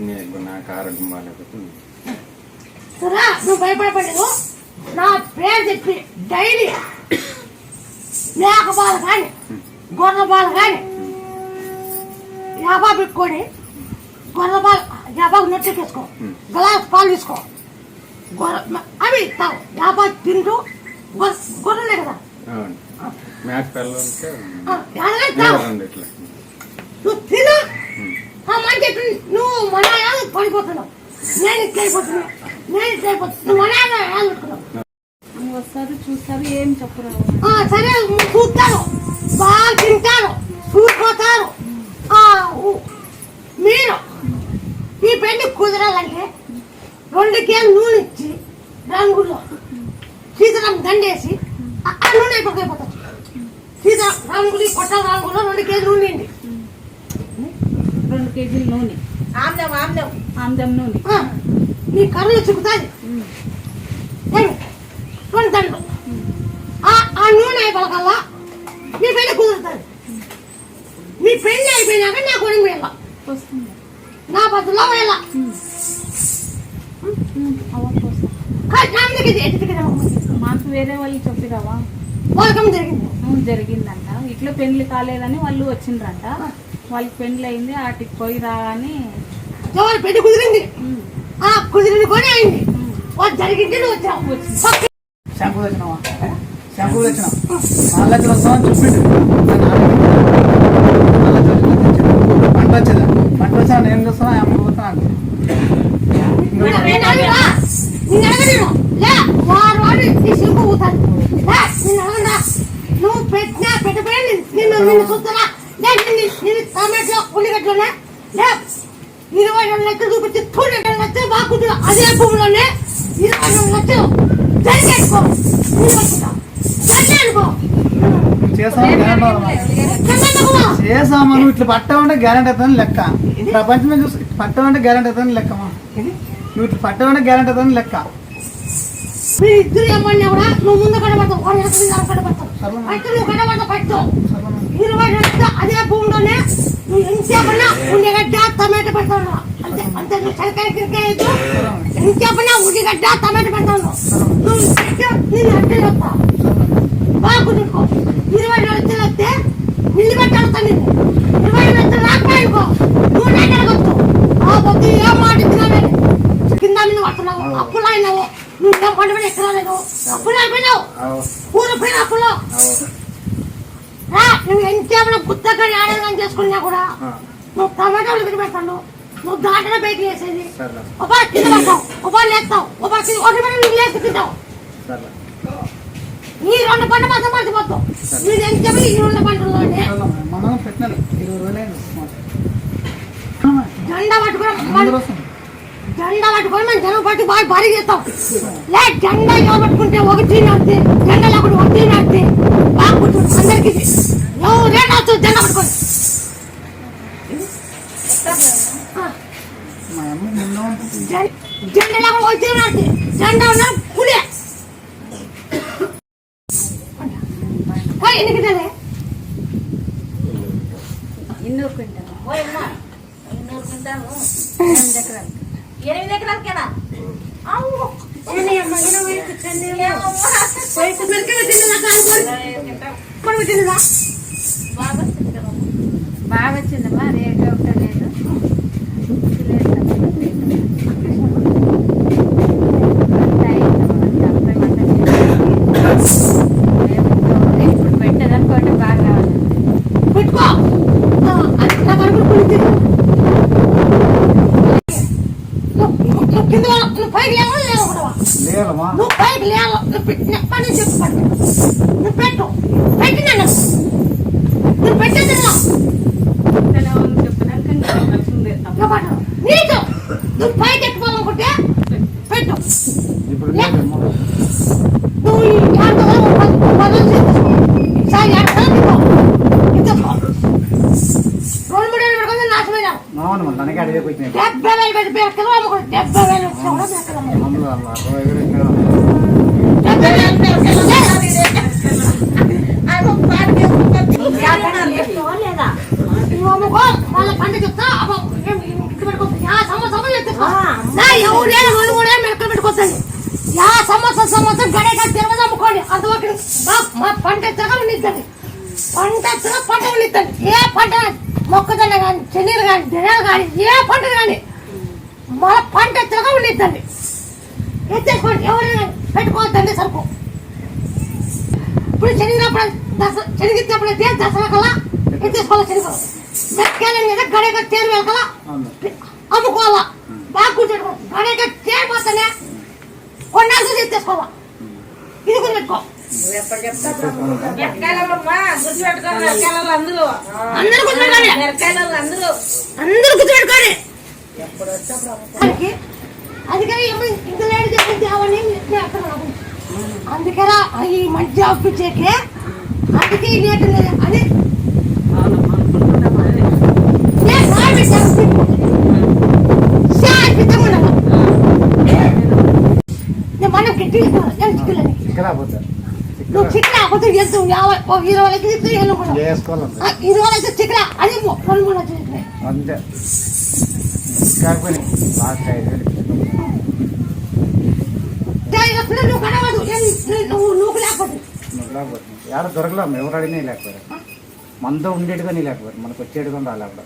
నీకు నాకు ఆరోగ్యం సరే నువ్వు భయపడపడలేదు నా పేరు చెప్పి డైలీ మేక పాలు కానీ గొర్రె పాలు కానీ యాభా పెట్టుకొని గొర్రె పాలు యాభాకు నెట్టెక్కేసుకో గ్లాస్ పాలు తీసుకో. అవి ఇస్తావు యాభా తింటూ గొర్రె గొర్రెలే కదా. మేక పిల్లలు నువ్వు తిను. మంచి నువ్వు మన పడిపోతున్నావు నేను ఇట్లా అయిపోతున్నావు. నేను ఇట్లా అయిపోతున్నావు. నువ్వు మన వస్తారు చూస్తారు ఏం చెప్పరావు ఆ, సరే చూస్తారు బాగా తింటారు. చూసిపోతారు. మీరు ఈ పెళ్ళి కుదరాలంటే రెండు కేలు నూనె ఇచ్చి రంగులో సీతారాం దండేసి ఆ ఆ నూనె అయిపోతుంది సీతా రంగులు కొట్ట రంగులో రెండు కేజీ నూనె రెండు కేజీల నూనె. ఆమ్లం ఆమ్లం. ఆమ్దం నూనె. నీ కర్రలు చిక్కుతుంది రెండు దండలు ఆ నూనె అయిపోకల్లా మీ పెళ్ళి కుదురుతుంది. మీ పెళ్ళి అయిపోయినాక నా కొడుకు వెళ్ళ నా బతులో వెళ్ళ మాకు వేరే వాళ్ళు చెప్పిరావా? వాళ్ళకం జరిగింది. జరిగిందంట. ఇట్లా పెళ్ళి కాలేదని వాళ్ళు వచ్చిండ్రంట. వాళ్ళకి పెళ్ళి అయింది వాటికి పోయి రా అని. ఎవరు పెళ్ళి కుదిరింది. ఆ కుదిరింది కొని అయింది. వాళ్ళు జరిగింది నువ్వు వచ్చావు. వచ్చింది. పక్క- షాంపూ తెచ్చినావా షాంపూ తెచ్చినా నాలుగు లక్షలు వస్తామని చెప్పిండు పంట వచ్చేదా పంట వచ్చా నేను చూస్తున్నా అమ్మ ఇరవై రెండు లక్షలు చూపించి రెండు లక్షలు బాగుంటుంది అదే భూమిలోనే ఇరవై రెండు లక్షలు జరిగేసుకో చేసామా నువ్వు ఇట్లా పట్టమంటే గ్యారంటీ అవుతుందని లెక్క. ప్రపంచమే చూసి ఇట్లా పట్టమంటే గ్యారంటీ అవుతుందని లెక్కమా నువ్వు ఇట్లా పట్టమంటే గ్యారంటీ అవుతుందని లెక్క. ఇద్దరు ఏమన్నా కూడా నువ్వు ముందు కనబడతావు కనబడతావు. పట్టు. ఇరవై అదే భూమిలోనే నువ్వు ఎంతసేపన్నా ఉల్లిగడ్డ టమాటా పెడతావు అంతే అంతే నువ్వు చలకాయ కిరకాయ ఎంతసేపన్నా ఉల్లిగడ్డ టమాటా పెడతావు నువ్వు నేను అడ్డు చెప్తా బాగు నీకు ఇరవై లక్షలు వస్తే నిన్ను పెట్టాడుతా నేను ఇరవై లక్షలు రాకపోయానుకో నువ్వు నేను అడగొచ్చు ఆ పొద్దు ఏం మాట ఇచ్చినావే కింద మీద పడుతున్నావు. అప్పులు అయినావు. నువ్వు ఏం పండుగ ఎక్కడ లేదు అప్పులు అయిపోయినావు. ఊరు పోయిన అప్పులు. నువ్వు ఎంతేమైనా గుత్తకని ఆడేదని చేసుకున్నా కూడా నువ్వు టమాటాలు పెడతాను నువ్వు దాంట్లో బయట కింద పడతావు ఒక లేస్తావు. ఒక కింద ఒక మీద నువ్వు లేచి తింటావు. సర్లే. ఈ రెండు పంట మాత్రం మర్చిపోతావు. మీరు ఎంత ఈ రెండు జెండా పట్టుకుని జెండా పట్టుకొని మనం జనం పట్టి బాగా భారీ చేస్తాం. లే జెండా ఎవరు పట్టుకుంటే ఒకటి నడితే జెండా లేకుండా ఒకటి కూర్చుంది అందరికి ముందు ఉంటుంది జెం- జెండా లేకుండా నడితే జెండా ఉన్న పులే కిందలే ఇన్నూరు క్వింటల్ ఎన్నూరు క్వింటాలు ఎనిమిది ఎకరాలు ఎనిమిది ఎకరాలకేనా అవ్వు. ఎన్ని అమ్మ ఇరవై చికెన్ ఏమమ్మా? వయసు మెరికి పెట్టింది నాకు అనుకోని ఇరవై క్వింటాలు. ఇప్పుడు పెట్టిందిరా బాగా వచ్చిందమ్మా రేట్ ఒకటే లేదు నువ్వు పైకి లేవా లేదమ్మా నువ్వు పైకి లేవ నువ్వు డెబ్బై వేలు వాళ్ళ పంట చెప్తా పెట్టుకోండి యా సంవత్సరం సంవత్సరం గడే గడి తిరగ చంపుకోండి అది ఒకటి మా పంట తిరగ ఉండిద్దండి పంట తిరగ పంట ఏ పంట మొక్కజొన్న కానీ చెన్నీరు కానీ దినాలు కానీ ఏ పంట కానీ మన పంట ఎత్తగా ఉండిద్దండి. ఎత్తేసుకోండి ఎవరైనా పెట్టుకోవద్దండి సరుకు. ఇప్పుడు శనిగినప్పుడు దస శనిగిచ్చినప్పుడు అయితే దసరా కల్లా ఎత్తేసుకోవాలి శనిగలు మెక్కాలని కదా గడేక తేరు వెళ్ళకల్లా అవును. అమ్ముకోవాలా. బాగా కూర్చోడు గడేక తేరు పోతేనే కొన్నాళ్ళు ఎత్తేసుకోవాలా. ఇది కూడా పెట్టుకో ఎక్కాలమ్మా గుర్తుపెట్టుకోండి అందరూ. అందరూ అందుకని ఇంత లేట్ చేసి తేవని చెప్పి అర్థం నాకు అందుకనే ఈ మధ్య అప్పించేకి అందుకే లేట్ అని పోతే నువ్వు చిక్కులా అబద్ధం చేస్తావు యాభై ఇరవై లక్షలు ఇస్తే వెళ్ళకుండా చేసుకోవాలి ఇరవై లక్షలు అది ఇస్తున్నాయి అంతే. కాకపోయినా ఐదు వేలు మొదలైపోతుంది ఎవరు దొరకలేము ఎవరు అడిగినా లేకపోయారు మనతో ఉండేట్టుగా నీ లేకపోయారు మనకు వచ్చేట్టుగా రాలే అక్కడ.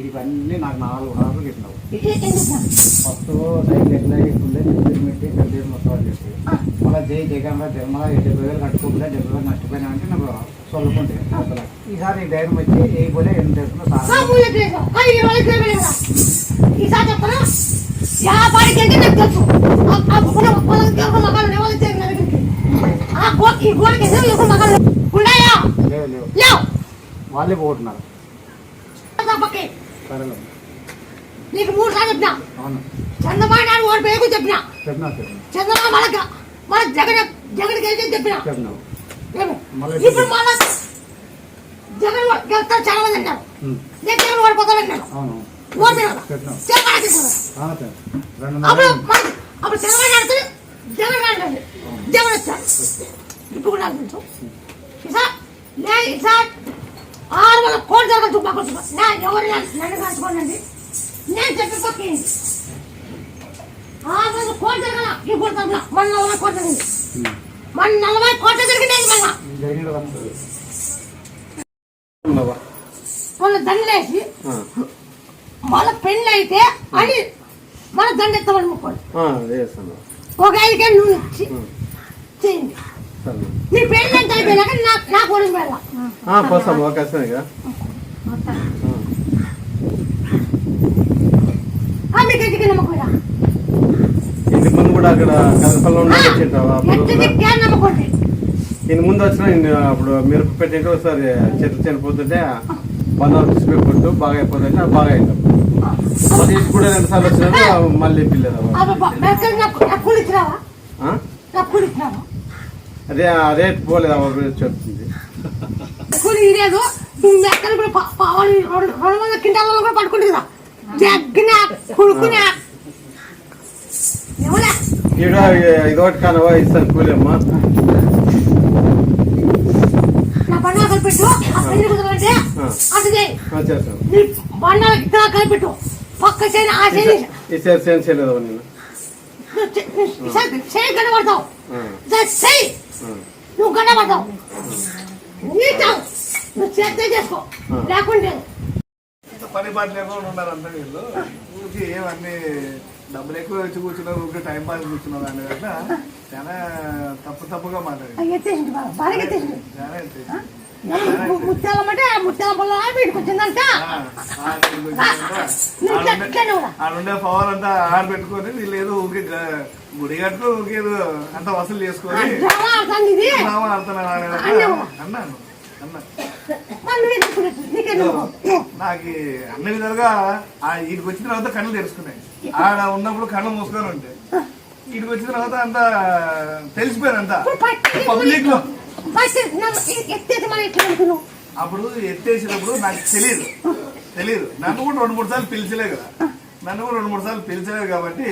ఆ ప- పలా పాడికి నాకు ఎదుగుతున్నాడే. ఆ పలా పాడి మళ్ళీ ఇప్పుడు టీడీపీ అన్నీ నాకు నాలుగు హార్లు చెప్పినావు ఏ- ఏ- ఎందుకు సార్? ఫస్ట్ సైకిల్ ఎట్లా ఇస్తుండే నిద్ర పెట్టి కలిసి మొత్తం చేసి మళ్ళీ జై జగన్ మళ్ళీ డెబ్బై వేలు కట్టుకోకుండా డెబ్బై వేలు నష్టపోయినా అంటే నాకు చల్లుకుంటే అసలు ఈసారి ఈ ధైర్యం వచ్చి ఏ పోలే ఏం చేసుకున్నా ఆ సార్ మూల ప్లేస్. ఆ ఇరవై లక్షలు ఇవ్వలేదా? ఈసారి చెప్తాను యా పాడికి అంటే నాకు తెలుసు ఆ- ఆ పొలం- పొలం ఎవరు మగాళ్ళు ఎవరు వచ్చారు నా దగ్గరికి? ఆ గో- ఈ గోడకి ఎదురు ఎవరు మగాళ్ళు ఉన్నాయా లేవు లేవు లేవు వాళ్ళే పోగొట్టున్నారు తప్పకి సరేలే నీకు మూడు సార్లు చెప్పినా? అవును. చంద్రబాబు నాయుడు చెప్పినా? చెప్పినా చెప్పినా. చంద్రబాబు మన మన జగన్ చెప్పినా? మళ్ళీ ఇప్పుడు మళ్ళా జగన్ గెలుస్తారు చాలా మంది ఉం. నేను జగన్ ఓడిపోతాను సార్. రెండు అప్పుడు నెలలు మన- అప్పుడు చంద్రబాబు నాయుడు జగన్ జగన్ వచ్చాడు ఇప్పుడు కూడా ఈసారి నేను ఈసారి ఆరు వందల కోట్ల జరగదు నా ఎవరు నన్ను కలుసుకోండి నేను చెప్పి పక్కింది ఆరు వందల కోట్ల జరగల ఇప్పుడు తరఫున మన నలభై కోట్ల జరిగింది. మన నలభై కోట్ల జరిగినది మళ్ళా. దండేసి ఆ. మళ్ళీ పెళ్ళి అయితే అని మన దండ ఎత్తమని ముక్కోండి ఒక నువ్వు ఇచ్చి చేయండి. పెళ్ళి అయిపోయినాక అవకాశమే కదా. అందుకే ఇంటి ముందు కూడా అక్కడ కలపల్లో నమ్మకూడదు ముందు వచ్చిన అప్పుడు మిరప పెట్టింటే ఒకసారి చెట్లు చనిపోతుంటే బంధాలు కొట్టు బాగా అయిపోతుంటే బాగా అయింది కూడా రెండు సార్లు వచ్చినప్పుడు మళ్ళీ పిల్లలు అదే అదే పోలేదు చెప్తుంది. కూలి నువ్వు మెక్కలు కూడా పావాలి రెండు రెండు వందల కింటాలలో కూడా పడుకుంటుంది కదా జగ్గిన కుడుకునే. ఈడ ఇదొకటి కానవా ఇస్తాను కూలి అమ్మా నా బండాలు కలిపెట్టు కుదరంటే అది నీ ఇక్కడ కలిపెట్టు పక్క చేయని ఆ చేయని సేమ్ చేయలేదు నేను చేయి. నీటావు నువ్వు చేస్తే చేసుకో లేకుంటే పని పాట లేకుండా ఉన్నారు అంతా వీళ్ళు. ఊరికి ఏమన్నీ డబ్బులు ఎక్కువ వచ్చి కూర్చున్నారు ఊరికి టైం పాస్ కూర్చున్నారు అనే కదా. చాలా తప్పు తప్పుగా ఎత్తేసింది చాలా. ముత్యాలమ్మంటే ముత్యాల వీడికి వచ్చిందంట. ఆడుండే- పవర్ అంతా ఆడ పెట్టుకొని గ- గుడి కట్టుకొని ఊరికి ఏదో అంత వసూలు చేసుకొని. అన్నాను నాకు అన్ని విధాలుగా ఆ వీడికి వచ్చిన తర్వాత కళ్ళు తెరుచుకున్నాయి ఆడ ఉన్నప్పుడు కళ్ళు మూసుకొని ఉంటే. వీడికి వచ్చిన తర్వాత అంత తెలిసిపోయింది అంతా. పబ్లిక్లో. అప్పుడు ఎత్తేసినప్పుడు నాకు తెలియదు తెలియదు నన్ను కూడా రెండు మూడు సార్లు పిలిచలే కదా. నన్ను కూడా రెండు మూడు సార్లు పిలిచలేదు కాబట్టి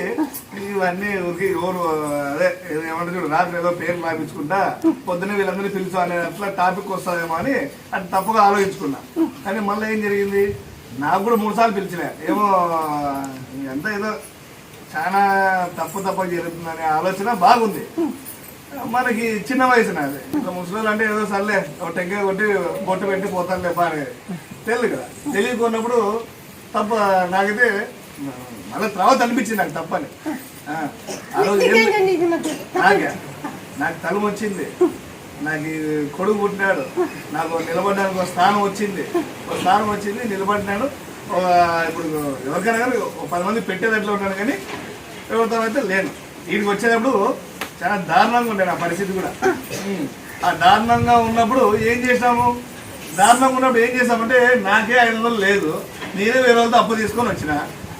ఇవన్నీ ఊరికి ఎవరు అదే ఏమంటారు చూడు రాత్రి ఏదో పేర్లు రాపించుకుంటా పొద్దున్నే వీళ్ళందరినీ పిలుచు అనే అట్లా టాపిక్ వస్తుందేమో అని అది తప్పుగా ఆలోచించుకున్నా. కానీ మళ్ళీ ఏం జరిగింది? నాకు కూడా మూడు సార్లు పిలిచలే. ఏమో ఎంత ఏదో చాలా తప్పు తప్పు జరుగుతుందనే ఆలోచన బాగుంది. మనకి చిన్న వయసు నాది ఇంకా ముసలి అంటే ఏదో సర్లే ఒక టెంకాయ కొట్టి బొట్టు పెట్టి పోతానులే పా అనేది తెలియదు కదా. తెలియకున్నప్పుడు తప్ప నాకైతే మళ్ళీ తర్వాత అనిపించింది నాకు తప్పని. నాకు? తలం వచ్చింది. నాకు కొడుకు పుట్టినాడు. నాకు నిలబడడానికి ఒక స్థానం వచ్చింది. ఒక స్థానం వచ్చింది నిలబడినాడు ఇప్పుడు ఎవరికైనా కానీ పది మంది పెట్టేదట్లో ఉన్నాను కానీ ఎవరితో అయితే లేను. వీడికి వచ్చేటప్పుడు చాలా దారుణంగా ఉండే నా పరిస్థితి కూడా. ఆ దారుణంగా ఉన్నప్పుడు ఏం చేసాము దారుణంగా ఉన్నప్పుడు ఏం చేసామంటే నాకే ఐదు వందలు లేదు నేనే వేరే వాళ్ళతో అప్పు తీసుకొని వచ్చిన.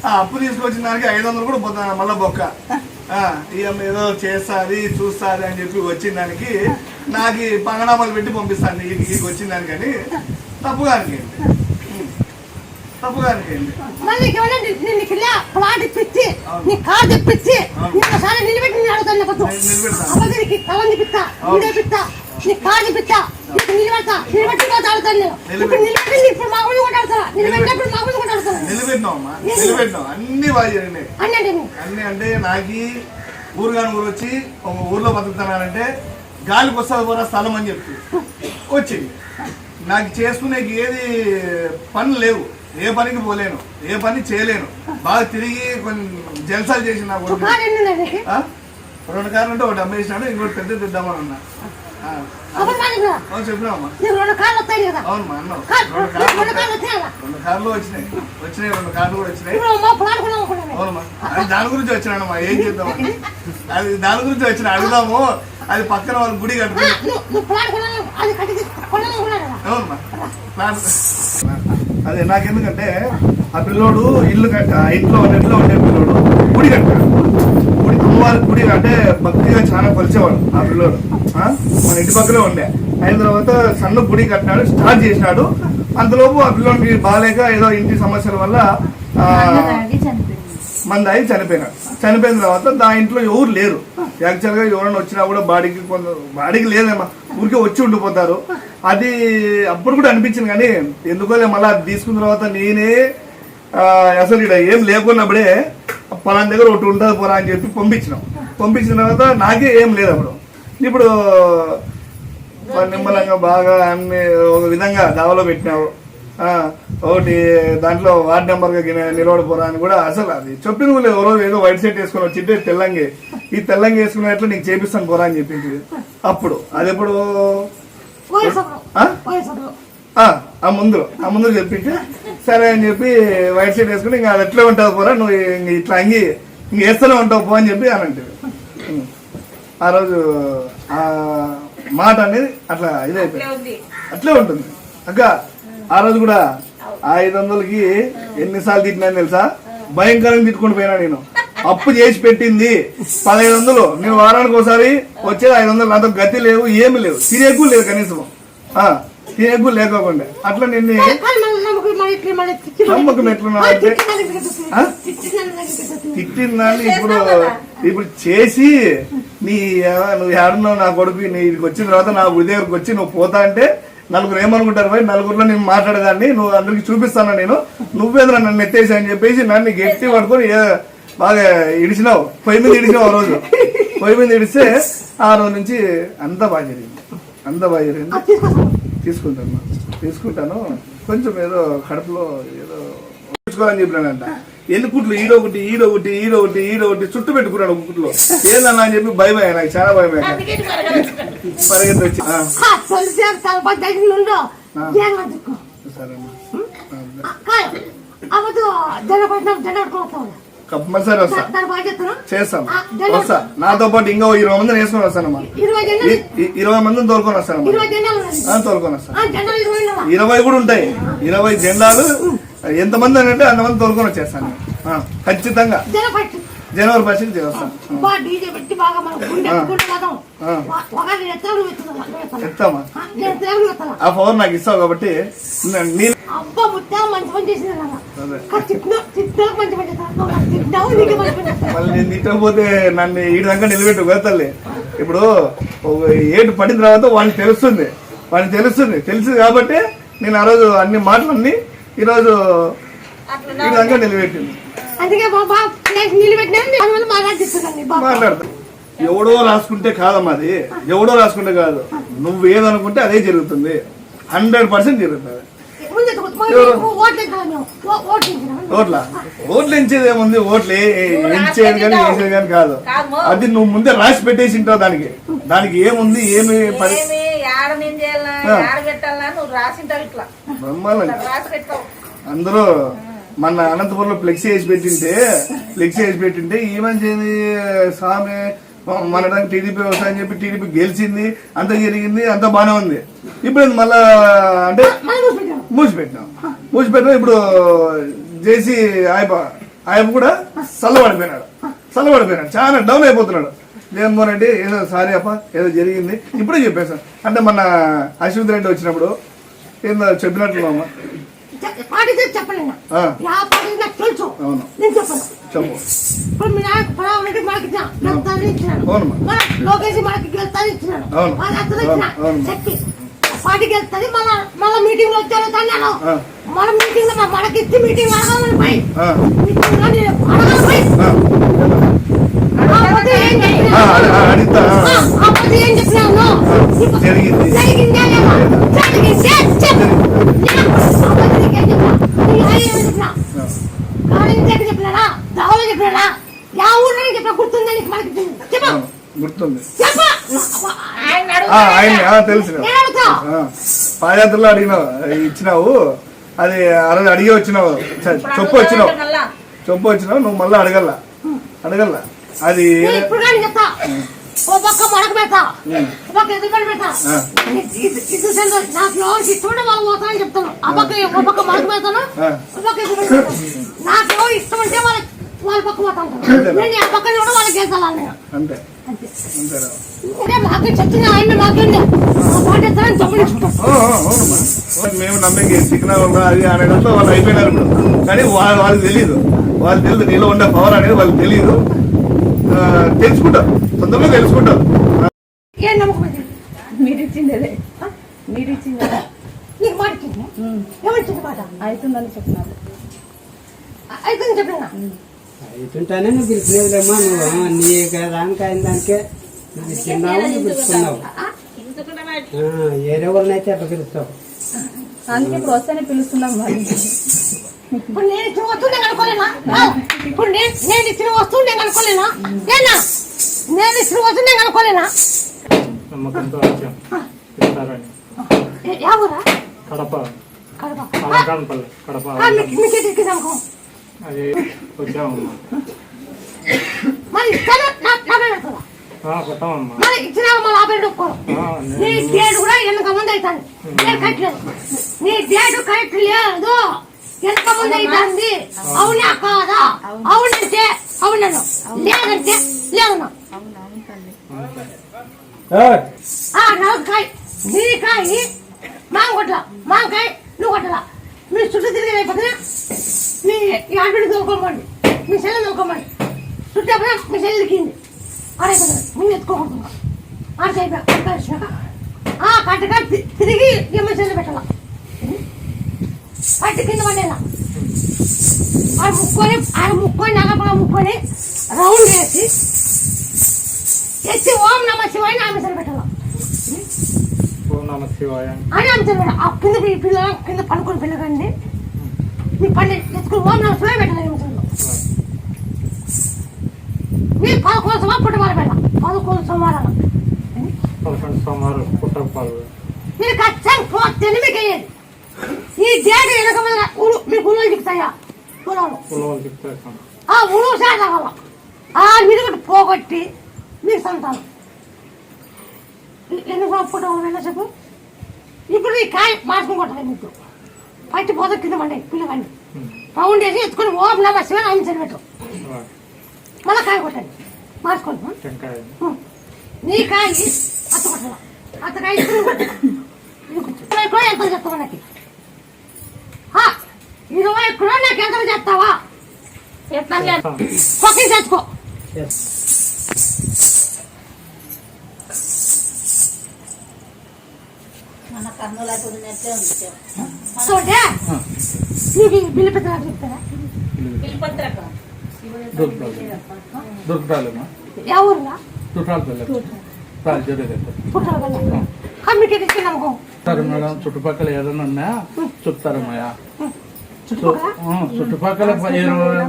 ఆ అప్పు తీసుకొచ్చిన దానికి ఐదు వందలు కూడా పోతాను మళ్ళా బొక్క. ఏదో చేస్తాది చూస్తాది అని చెప్పి వచ్చిన దానికి నాకు ఈ పంగనామాలు పెట్టి పంపిస్తాను నీకు వచ్చిన దానికని తప్పుగా తప్పుగా అనిపించింది. మళ్ళీ ఇంకేమన్నా నీ- నీ కిల్లా ప్లాట్ ఇప్పించి నీ కార్ తెప్పించి ఒకసారి నిలబెట్టి నేను అడుగుతాను నీకు నేను. అబద్ధానికి తలని పిత్తా నీడే పిత్తా నీ కార్ పిత్తా నీకు నిలబెడతా నిలబెట్టి కూడా అడుగుతాను నేను. ఇప్పుడు నిలబెట్టి ఇప్పుడు మా ఊళ్ళు కూడా అడుగుతా నిలబెట్టినప్పుడు మా ఊళ్ళు కూడా అడుగుతాను. నిలబెట్టినాం అమ్మా నిలబెట్టినాం అన్ని బాగా జరిగినాయి. అన్నండి నువ్వు అన్ని అంటే నాకి ఊరుగాని ఊరు వచ్చి ఊర్లో బతుకుతున్నానంటే గాలికి వస్తుంది పోరా స్థలం అని చెప్పి. వచ్చింది. నాకు చేసుకునేకి ఏది పనులు లేవు. ఏ పనికి పోలేను ఏ పని చేయలేను. బాగా తిరిగి కొన్ని జల్సాలు చేసి నా కొడుకు కార్ ఎన్ని ఉన్నాయి నీకు ఆ? రెండు కార్లు ఉంటే ఒకటి అమ్మేసినాడు ఇంకోటి పెద్ద తెద్దామని ఉన్నా అవును చెప్పినావమ్మా. నీకు రెండు కార్లు అన్న. రెండు వచ్చినాయి. వచ్చినాయి రెండు కార్లు కూడా వచ్చినాయి. అవునమ్మా. అది దాని గురించి వచ్చినానమ్మా ఏం చేద్దామని. అది దాని గురించి వచ్చిన అడుగుదాము. అది పక్కన వాళ్ళ గుడి కట్టుకుని నువ్వు నువ్వు ప్లాట్ కొన్నాను అది కట్టి కొన్నాను అనుకున్నాను కదా. అవునమ్మా. ప్లాన్ అదే నాకెందుకంటే ఆ పిల్లోడు ఇల్లు కట్ట ఇంట్లో ఇంట్లో ఉండే పిల్లోడు గుడి కట్టాడు. గుడి అమ్మవారి గుడి అంటే భక్తిగా చాలా కొలిచేవాడు ఆ పిల్లోడు? మన ఇంటి పక్కనే ఉండే. అయిన తర్వాత సన్న గుడి కట్టినాడు స్టార్ట్ చేసినాడు. అంతలోపు ఆ పిల్లోడికి బాగాలేక ఏదో ఇంటి సమస్యల వల్ల ఆ, మన దాయి చనిపోయినాడు. చనిపోయిన తర్వాత దా ఇంట్లో ఎవరు లేరు. యాక్చువల్గా ఎవరైనా వచ్చినా కూడా బాడీకి కొంత బాడీకి లేదమ్మా ఊరికే వచ్చి ఉండిపోతారు. అది అప్పుడు కూడా అనిపించింది కానీ ఎందుకోలే మళ్ళీ అది తీసుకున్న తర్వాత నేనే అసలు ఇక్కడ ఏం లేకున్నప్పుడే పలానా దగ్గర ఒకటి ఉంటుంది పోరా అని చెప్పి పంపించినాం. పంపించిన తర్వాత నాకే ఏం లేదు అప్పుడు. ఇప్పుడు నిమ్మలంగా బాగా అన్ని ఒక విధంగా దావలో పెట్టినావు ఒకటి దాంట్లో వార్డ్ నెంబర్గా గిన- నిలబడిపోరా అని కూడా అసలు అది చెప్పింది కూడా ఎవరో ఏదో వైట్ షర్ట్ వేసుకొని వచ్చింటే తెల్లంగి. ఈ తెల్లంగి వేసుకున్నట్లు నీకు చేపిస్తాను పోరా అని చెప్పింది. అప్పుడు. అది ఎప్పుడు ఆ? వయసు ఆ, ఆ ముందు ఆ ముందు చెప్పించి. సరే అని చెప్పి వైట్ షర్ట్ వేసుకుని ఇంకా అది ఎట్లా ఉంటావు పోరా నువ్వు ఇంక ఇట్లా అంగి ఇంక వేస్తూనే ఉంటావు పో అని చెప్పి అని అంటే ఆ రోజు ఆ మాట అనేది అట్లా ఇదైపోయింది. ఉంది. అట్లే ఉంటుంది. అక్క ఆ రోజు కూడా ఆ ఐదు వందలకి ఎన్నిసార్లు తిట్టినా తెలుసా? భయంకరంగా తిట్టుకొని పోయినా నేను. అప్పు చేసి పెట్టింది పదహైదు వందలు. నేను వారానికి ఒకసారి వచ్చేది ఐదు వందలు. నాతో గతి లేవు ఏమి లేవు. తినేకు లేదు కనీసం. తినేకు లేకోకుండా. అట్లా నిన్ను నమ్మకం పెట్టేస్తుంది. తిట్టిందని ఇప్పుడు ఇప్పుడు చేసి నీ నువ్వు ఏడున్నావు నా కొడుకు నీ ఇక్కడికి వచ్చిన తర్వాత నా దగ్గరకు వచ్చి నువ్వు పోతా అంటే నలుగురు ఏమనుకుంటారు పోయి నలుగురిలో నేను మాట్లాడేదాన్ని నువ్వు అందరికి చూపిస్తాను నేను? నువ్వేంద్ర నన్ను ఎత్తేసి అని చెప్పేసి నన్ను గట్టి పడుకొని బాగా ఇడిచినావు పొయ్యి మీద ఇడిచినావు ఆ రోజు. పొయ్యి మీద ఇడిస్తే ఆ రోజు నుంచి అంతా బాగా జరిగింది. అంతా బాగా జరిగింది. తీసుకుంటాను తీసుకుంటాను. కొంచెం ఏదో కడుపులో ఏదో తీసుకోవాలని చెప్పినానంట ఎన్ని కుట్లు? ఈడొకటి ఈడొకటి ఈడొకటి ఈడొకటి చుట్టు పెట్టుకున్నాడు ఒక కుట్లో. ఏందన్నా అని చెప్పి భయం అయ్యా నాకు. చాలా భయం అయ్యా పరిగెత్తి వచ్చి ఆ, ఆ, కంపల్సరీ వస్తా. చేస్తాం వస్తా. నాతో పాటు ఇంకా ఇరవై మందిని వేసుకొని వస్తానమ్మా ఇరవై మందిని తోలుకొని వస్తానమ్మా తోలుకొని వస్తాను. ఇరవై కూడా ఉంటాయి. ఇరవై జెండాలు. ఎంతమంది అని అంటే అంతమంది తోలుకొని వచ్చేస్తాను. ఖచ్చితంగా. జనవరి పర్సెంట్ చేస్తాను బా డీజే పెట్టి బాగా మనం గుండె గుండె పోదాం ఆ. పవర్ నాకు ఇస్తావు కాబట్టి మళ్ళీ నేను తిట్టకపోతే నన్ను ఈ విధంగా నిలబెట్టు తల్లి ఇప్పుడు ఏటు పడిన తర్వాత వాడికి తెలుస్తుంది. వాడికి తెలుస్తుంది. తెలుసు కాబట్టి నేను ఆ రోజు అన్ని మాటలన్నీ ఈరోజు ఈ విధంగా నిలబెట్టింది. అందుకే బాబు నేను ఎవడో రాసుకుంటే కాదమ్మా అది. ఎవడో రాసుకుంటే కాదు. నువ్వు ఏదనుకుంటే అదే జరుగుతుంది. హండ్రెడ్ పర్సెంట్ జరుగుతుంది. ఓట్లు ఓట్లు ఎంచేది ఏముంది? ఓట్లు. ఎంచేది కానీ వేసేది కానీ కాదు. అది నువ్వు ముందే రాసి పెట్టేసి ఉంటావు దానికి. దానికి ఏముంది? ఏమి బ్రహ్మాండంగా. రాసి పెట్టావు అందరూ మన అనంతపురంలో ఫ్లెక్సీ వేసి పెట్టింటే ఫ్లెక్సీ వేసి పెట్టింటే ఏమని స్వామి మన టీడీపీ వస్తాయని చెప్పి టీడీపీ గెలిచింది అంత జరిగింది అంత బానే ఉంది. ఇప్పుడు మళ్ళా అంటే. మూసిపెట్టినాం. మూసిపెట్టినా. ఇప్పుడు జేసీ ఆయప ఆయప కూడా చల్లబడిపోయినాడు. చల్లబడిపోయినాడు. చాలా డౌన్ అయిపోతున్నాడు. జగన్మోహన్ రెడ్డి ఏదో సారీ అప్ప ఏదో జరిగింది. ఇప్పుడే చెప్పేశాను. అంటే మన అశ్విత్ రెడ్డి వచ్చినప్పుడు ఏందో చెప్పినట్లున్నామా చేసి చెప్పలేను. యా పార్టీ నాకు తెలుసు. నేను చెప్పను. చెప్పు. ఇప్పుడు మీ నాయకు మనకి ఇచ్చిన. గెలుస్తానని ఇచ్చినాడు. లోకేష్ మనకి గెలుస్తానని ఇచ్చినాడు. మన అతను ఇచ్చిన. శక్తి పార్టీ గెలుస్తుంది మళ్ళా మళ్ళా మీటింగ్లో వచ్చాను. మన మీటింగ్లో మనకి ఇచ్చి మీటింగ్ అడగాలని పోయి. మీటింగ్లో నేను అడగాలి పోయి. ఏం చెప్పినాను జరిగింది. జరిగిందే చెప్పు నేను కాకపోతే నీకేం చెప్పినా చెప్పినా దావలో యా చెప్పినా గుర్తుందా. నీకు మనకి చెప్పు ఆ, గుర్తుంది చెప్పు ఆయన తెలుసు పాదయాత్రలో అడిగినావు ఇచ్చినావు? అది రోజు అడిగి వచ్చినావు. చెప్పు వచ్చినావు. చెప్పు వచ్చినావు నువ్వు మళ్ళీ అడగల అడగల అది ఓ పక్క మడక పెడతా. ఓ పక్క పెడతా. నాకు ఇష్టం వాళ్ళు చెప్తాను ఆ పక్క ఓ పక్క మడక పెడతాను? ఆ. ఓ పక్క ఎదురు పెడతాను నాకు ఎవరు ఇష్టం అంటే వాళ్ళ వాళ్ళ పక్క? నేను ఆ పక్కన కూడా వాళ్ళకి అన్నయ్య అంతే. మాకు చచ్చిన ఆయన. మేము నమ్మకి? చికెన్ అది అనేటంతో వాళ్ళు అయిపోయినారు. కానీ వాళ్ళు వాళ్ళకి తెలియదు వాళ్ళు తెలియదు నీలో ఉండే పవర్ అనేది వాళ్ళకి తెలియదు తెలుసుకుంటారు. తొందరగా తెలుసుకుంటారు? మీరు ఇచ్చింది? అదే మీరు అవుతుందని చెప్పినారు. చెప్పిన అవుతుంటానే నువ్వు పిలిచినదిలేమ్మా నువ్వు. నీకు దానికి అయిన దానికే? నువ్వు తిన్నావు నువ్వు పిలుచుకున్నావు అట్లా పిలుస్తావు? అందుకే ఇప్పుడు వస్తేనే పిలుస్తున్నాం మరి ఇప్పుడు నేను ఇచ్చిన అనుకోలేనా ఆ, ఇప్పుడు నేను నేను ఇచ్చిన వస్తువు నేను అనుకోలేనా నేనా నేను ఇచ్చిన అనుకోలేనా ఇస్తారని ఏ- ఎవరా కడప కడప కడప అది వచ్చామమ్మా మరి నా నా మరి ఇచ్చినా మళ్ళీ ఆ పేరు ఒప్పుకోరు. ఆ, నీ డేట్ కూడా వెనక ముందు అవుతాను నేను కట్టలేదు నీ డేట్ కరెక్ట్ లేదు. వెనక ముందు అవుతుంది? అవునా కాదా? అవునంటే అవునను. లేదంటే లేదను. ఆ నవకాయ నీ కాయ మాంగ కొట్ల. మాంకాయ నువ్వు కొట్టలా? మీ చుట్టూ తిరిగి అయిపోతే మీ ఈ ఆడబిడ్డ దొరకమండి మీ సెల్లు దొరకమండి చుట్టూ మీ సెల్లు ఆడికైపోయా కట్ట వచ్చినాక ఆ కట్టగా తి- తిరిగి సెల్లు పెట్టాల పట్టి కింద పడేలా? ఆడ ముక్కొని ఆడ ముక్కొని నగపడ ముక్కొని రౌండ్ వేసి ఎత్తి ఓం నమ శివాయ సెల్లు పెట్టాల ఓం నమ శివాయ అని. అంటారు మేడం ఆ కింద మీ పిల్ల కింద పడుకుని పిల్లకండి మీ పని ఎత్తుకుని ఓం నమ శివాయ పెట్టాలి నిమిషంలో మీరు పదకొండు సోమవారం పుట్టమాల పెట్ట పదకొండు సోమవారాలు సోమవారం మీరు ఖచ్చితంగా ఈ ఊరు చెప్తాయా? ఆ పోగొట్టి మీకు సంతానం. పుట్టవాలి వెళ్ళా చెప్పు. ఇప్పుడు ఈ కాయ మార్చుకుని కొట్టాలి మీకు. పట్టి పోత కింద మండి పిల్లకండి రౌండ్ వేసి ఎత్తుకొని ఓం నమ శివ అంచని పెట్టు మళ్ళీ కాయ కొట్టండి. మార్చుకోండి. నీ కాయ అత్త కొట్టాల అత్త కాయ ఇద్దరు కొట్టాలి. ఇది కొంచెం. ఇరవై కూడా ఎంత చెప్తావా ఇరవై కూడా నాకు ఎంత చెప్తావా ఎట్లా పక్కన తెచ్చుకో మన కన్నులు అయిపోతున్నట్టే ఉంది. చూడే నీకు బిల్లు పెద్ద చెప్తారా చుట్టాలు కమ్యూనికేట్ నమ్మకం సరే మేడం చుట్టుపక్కల ఏదైనా ఉన్నాయా చెప్తారమ్మయ్యా చుట్టుపక్కల ఇరవై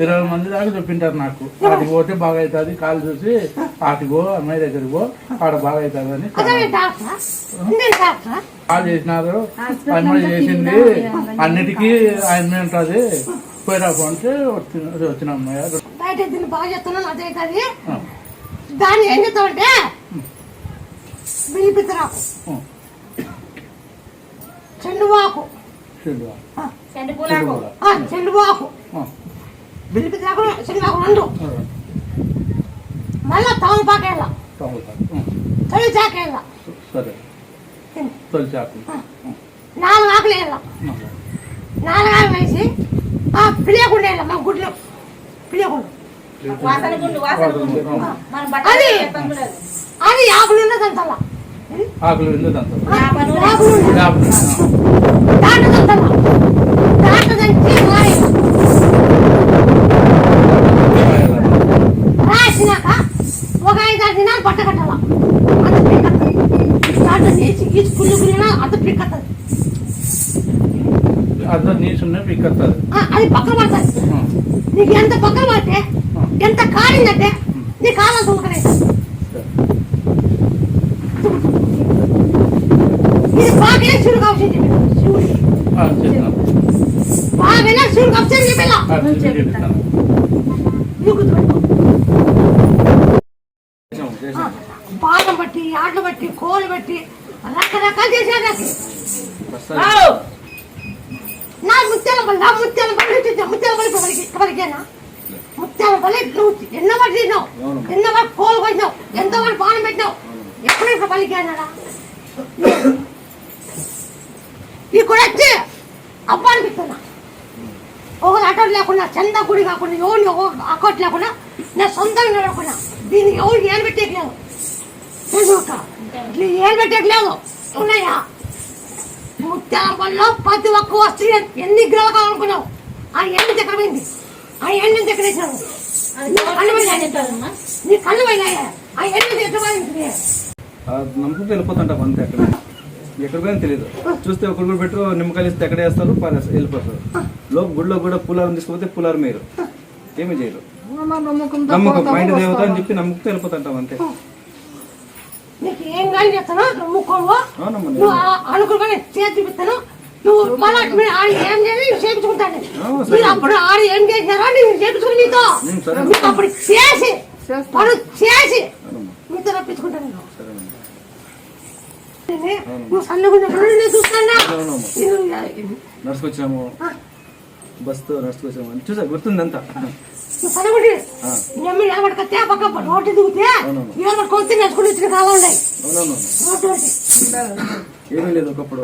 ఇరవై మంది దాకా చెప్పింటారు నాకు ఆటికి పోతే బాగా అవుతుంది కాలు చూసి ఆటికి అమ్మాయి దగ్గరికి పో ఆడ బాగా అవుతుంది అని కాల్ చేసినారు అమ్మాయి చేసింది అన్నిటికీ ఆయనే ఉంటుంది పోయిరాపు అంటే వచ్చిన అమ్మాయి బయట దీన్ని బాగా చేస్తున్నాను అదే కానీ దాన్ని ఏం బిలిపిత్తరాకు చెండువాకు చెడు చెండుపూలకు ఆ, చెండువాకు బిలిపిత్తరాకు చెండువాకు రెండు మళ్ళా తమలపాకేళ్ళ తొలి చాకేళ్ళ సరే తొలి చాకు నాలుగు ఆకులు వేయాల నాలుగు ఆకులు వేసి ఆ పిలియకుండా వేయాల మా గుడ్లో పిలియకుండా అది. ఆకులు ఉన్నది అంతలా ఆకులు వెళ్ళేది అంత ఆకులు ఉన్నది. దాంట్లో దంతల దాంట్లో దంచి రాయాలి రాసినాక ఒక ఐదు ఆరు దినాలు బట్ట కట్టాల? అంత పిక్కత్తది. దాంట్లో నీచి గీచి పుల్లు పుల్లినా అంత పిక్కత్తది. అంత నీసున్న పిక్కత్తది. అది పక్కన పడుతుంది. నీకు ఎంత పక్కన పడితే కాలిందంటే నీ కాలం తుమ్మకనే ఇది బాగానే శివుడు. కావచ్చు బాగానే శివుడు కావచ్చు చెప్తాను నువ్వు గుర్తుపెట్టుకో చేసాం, చేసాం. బాదం బట్టి ఆటలు బట్టి కోలు బట్టి రకరకాలు చేశారు నాకు ప్రస్తుతానికి నా ముత్యాల పల్లి నా ముత్యాల పల్లి వచ్చింది ముత్యాల పల్లి పలికి పలికేనా ముత్యాల పల్లి నువ్వు ఎన్నో వాటి తిన్నావు అవును. ఎన్నో వాటి కోలు కొట్టినావు ఎంతో వాటి బాణం పెట్టినావు పలికేనాడా ఈ కూడా వచ్చి అబ్బా అనిపిస్తున్నా. ఒక అటోలు లేకుండా చందా గుడి కాకుండా ఎవరిని అకౌంట్ లేకుండా నా సొంతంగా నిలబడకుండా దీనికి ఎవరు ఏలు పెట్టేయలేదు తెలుసుక ఇట్లా ఏలు పెట్టేయలేదు ఉన్నాయా? ముత్యాల వల్ల ప్రతి ఒక్క వస్తువు ఎన్ని గ్రహాలు కావాలనుకున్నావు? ఆ ఎండు దగ్గర పోయింది ఆ ఎండు దగ్గర వేసినావు నీ కళ్ళు పోయినాయి. నీ ఆ ఎండు ఎక్కడ పోయింది ఆ నమ్మకం వెళ్ళిపోతుంటాం అంతే అక్కడ. ఎక్కడ పోయినా తెలియదు. చూస్తే ఒక గుడి పెట్టు నిమ్మకాయలు ఇస్తే ఎక్కడ వేస్తారు పారేస్తారు వెళ్ళిపోతారు. లోపు గుడిలో కూడా పులారం తీసుకుపోతే పులారం మీరు ఏమి చేయరు. నమ్మకం మైండ్ దేవత అని చెప్పి నమ్మకం వెళ్ళిపోతుంటాం అంతే. నీకు ఏం కానీ చెప్తాను నువ్వు ముక్కోవు అవునమ్మా నువ్వు ఆ- అనుకుని చేతి చూపిస్తాను. నువ్వు మళ్ళా మీరు ఆడ ఏం చేయాలి నేను చేయించుకుంటాను. ఆ, సరే. మీరు అప్పుడు ఆడ ఏం చేశారో నేను చేయించుకుని నీతో. ఉం, సరే. మీకు అప్పుడు చేసి పనులు చేసి మీతో రప్పించుకుంటాను నేను. సరేనమ్మా నేను- నువ్వు సన్నగున్నప్పుడు నేను చూస్తానా అవునమ్మా నువ్వు నడుచుకొచ్చాము. బస్తో నడుచుకొచ్చాము. చూసా గుర్తుంది అంతా రోడ్డు దిగితే. ఏమడుకొస్తే నడుచుకుని వచ్చిన కాలం ఉన్నాయి. ఏమీ లేదు ఒకప్పుడు.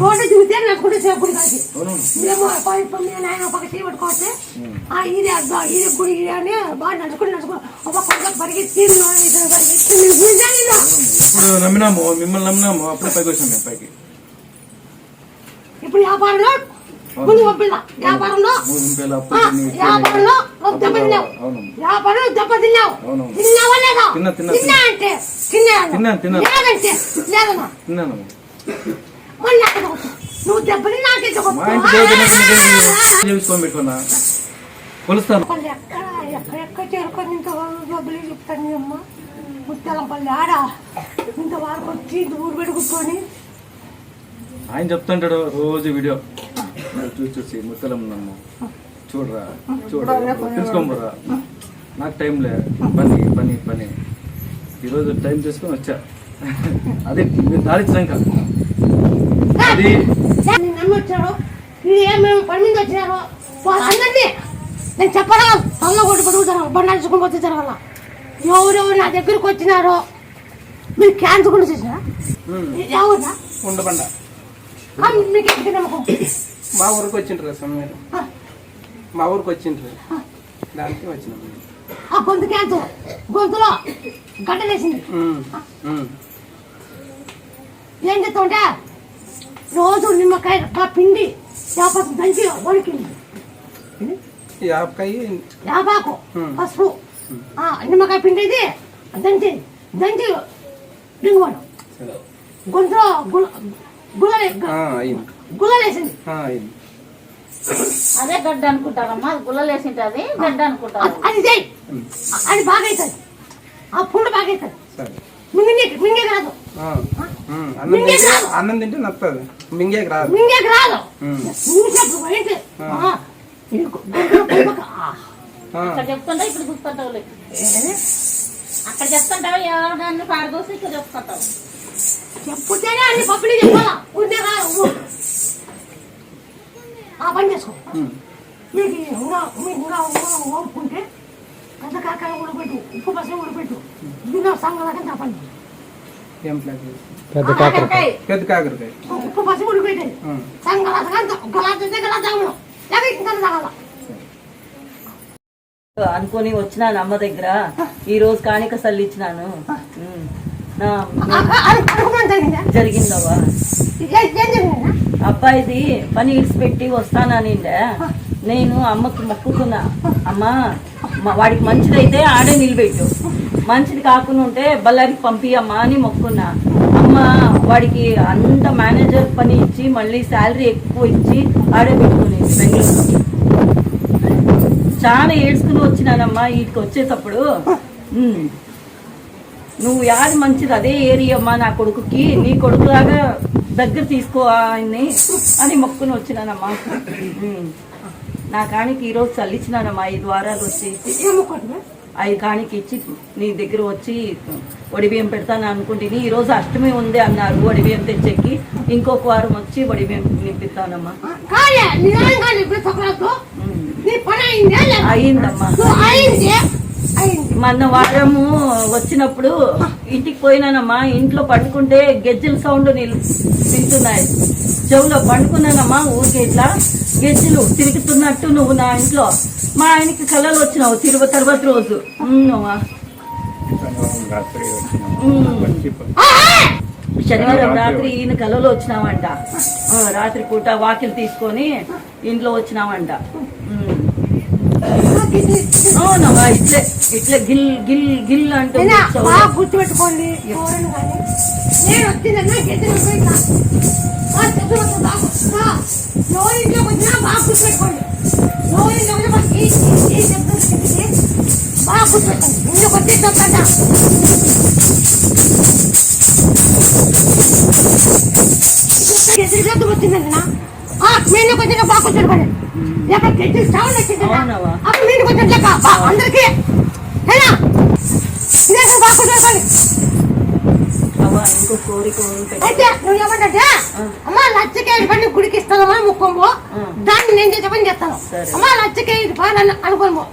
రోడ్డు దిగితే నడుచుకుంటే సేపుడు కాదు. మేము నేను ఆయన ఒక టీ పట్టుకోవచ్చు ఆ ఇది అబ్బా ఇది గుడి అని బాగా నడుచుకుని నడుచుకుని ఒక కొండ పరిగెత్తి. ఇప్పుడు నమ్మినాము మిమ్మల్ని నమ్మినాము అప్పుడే పైకి వచ్చాం మేము పైకి. ఇప్పుడు వ్యాపారంలో ముందు పంపిల్ల వ్యాపారంలో. వ్యాపారంలో నువ్వు దెబ్బతిన్నావు అవునమ్మా వ్యాపారంలో దెబ్బతిన్నావు అవునవును. తిన్నావా లేదా? తిన్నా, అంటే తిన్నాను. లేదంటే లేదన్నా మళ్ళీ అక్కడ. నువ్వు దెబ్బని నాకే పెట్టుకున్నా. కొలుస్తాను. పల్లి ఎక్కడ ఎక్కడెక్కడ చేరుకొని ఇంత డబ్బులు చెప్తాను అమ్మ? ఆడ. ఇంత వారికి వచ్చి ఊరు పెట్టుకుని. ఆయన చెప్తుంటాడు రోజు వీడియో. చూసి చూసి ముత్తలం నమ్ము చూడరా చూడరా తెలుసుకోమరా? నాకు టైం లే. పని పని పని. ఈరోజు టైం చేసుకొని వచ్చా. అదే మీరు దాడిచ్చినాక అది. నేను చెప్పరా? తల్ల కొట్టి పడుగుతాను బండాల్చుకుని పోతే జరగాల. ఎవరెవరు నా దగ్గరికి వచ్చినారో? మీరు క్యాన్సర్ కూడా చేసినారా ఎవరా? ఉండబండ మీకు ఎంత నమ్మకం? మా ఊరికి వచ్చిండ్రు కదా మీరు? మా ఊరికి వచ్చిండ్రు దానికి వచ్చినాం. ఆ గొంతు క్యాన్సర్. గొంతులో గడ్డలేసింది ఉమ్, ఉమ్. ఏం చేస్తామంటే రోజు నిమ్మకాయ ఆ పిండి చేపలు దంచి వణికింది యాపకాయ యాపాకు పసుపు ఆ, నిమ్మకాయ పిండిది దంచి దంచి డింగువాడు గొంతులో గుల్లలేసింది అదే గడ్డ అనుకుంటారమ్మా అది గుల్లలేసింటది గడ్డ అనుకుంటారు అది- అది చేయి అది బాగా అవుతుంది ఆ పుండు బాగా అవుతుంది సరే. మింగి మింగే రాదు. అన్నం తింటే నచ్చదు మింగేకి రాదు. మింగేకి రాదు. అక్కడ చెప్తుంటావు ఇప్పుడు చూస్తుంటావు? అక్కడ చెప్తుంటావు? ఎవరిదాన్ని పారదోసి ఇక్కడ చెప్తుంటావు? చెప్పుతేనే అన్ని పబ్లిక్ చెప్పాలా? కాదు ఆ పని చేసుకో. మీకు ఇంకా మీకు ఇంకా ఓపుకుంటే కందకాకాయ ఉడపెట్టు ఉప్పు పసలు ఉడపెట్టు దీనిలో ప్లాన్ కాకరకాయ. పెద్ద కాకరకాయ. ఉప్పు పసుపు ఉడిపెట్టేది ఉమ్, సంగలాగా గలాత గలాత లేక ఇంకా తాగాల. అనుకొని వచ్చినాను అమ్మ దగ్గర. ఈ రోజు కాணிక సల్లిచ్చినాను జరిగిందవ్వా. అబ్బాయిది పని ఇడిచిపెట్టి వస్తాననిండే నేను అమ్మకి మొక్కుకున్నా. అమ్మా వాడికి మంచిదైతే ఆడే నిలబెట్టు. మంచిది కాకుండా ఉంటే బళ్ళారికి పంపి అమ్మా అని మొక్కున్నా. అమ్మ వాడికి అంత మేనేజర్ పని ఇచ్చి మళ్ళీ శాలరీ ఎక్కువ ఇచ్చి ఆడే పెట్టుకునేది బెంగళూరు చాలా ఏడ్చుకుని వచ్చినానమ్మా వీటికి వచ్చేటప్పుడు. నువ్వు యాది మంచిది అదే ఏరియా అమ్మా నా కొడుకుకి. నీ కొడుకులాగా దగ్గర తీసుకో ఆయన్ని అని మొక్కుని వచ్చినానమ్మా. నా కానికి ఈరోజు చల్లించినానమ్మా ఐదు వారాలు వచ్చి. ఏం ముక్కోటి ఐదు కానికి ఇచ్చి నీ దగ్గర వచ్చి వడిబియ్యం పెడతాను అనుకుంటుని ఈ రోజు అష్టమి ఉంది అన్నారు వడిబియ్యం తెచ్చెక్కి ఇంకొక వారం వచ్చి వడిబియ్యం నింపిస్తానమ్మా. అయిందమ్మా. మొన్న వారము వచ్చినప్పుడు ఇంటికి పోయినానమ్మా ఇంట్లో పండుకుంటే గెజ్జల సౌండ్ నిల్ వింటున్నాయి. చెవులో పండుకున్నానమ్మా ఊరికే ఇట్లా గెజ్జలు తిరుగుతున్నట్టు నువ్వు నా ఇంట్లో. మా ఆయనకి కళలు వచ్చినావు తిరుగు తర్వాత రోజు. శనివారం రాత్రి ఈయన కలలో వచ్చినావంట. రాత్రి పూట వాకిలు తీసుకొని ఇంట్లో వచ్చినావంట. ఉమ్. అవునమ్మా ఇట్లే ఇట్లే గిల్ గిల్ గిల్ అంటూ అయినా కూర్చోవు. బాగా గుర్తుపెట్టుకోండి. ఎవరైనా కానీ నేను వచ్చిందన్నా గెజ్జలు పోయినా ఎవరి ఇంట్లోకి వచ్చినా బాగా గుర్తుపెట్టుకోండి. ఎవరి ఇంట్లోకి వచ్చినా బాగా ఈ ఈ- ఈ శబ్దం చెప్పింది బాగా గుర్తుపెట్టుకోండి. ఇంట్లోకి వచ్చి చెప్తాడా? గెజ్జలు శబ్దం వచ్చిందన్నా మీలోకి వచ్చిన బాగా గుర్తుపెట్టుకోండి లేక గెజ్జలు సౌండ్ వచ్చిందా. అప్పుడు వచ్చిన లెక్క బా- అందరికీ. అయినా ఇదే బాగా ఉంది. అయితే నువ్వు ఏమంటే అమ్మ లచ్చకేది పని గుడికి ఇస్తానమ్మా ముక్కోము దాన్ని నేను చేసే పని చేస్తాను. అమ్మ లచ్చకేది పని అనుకోము.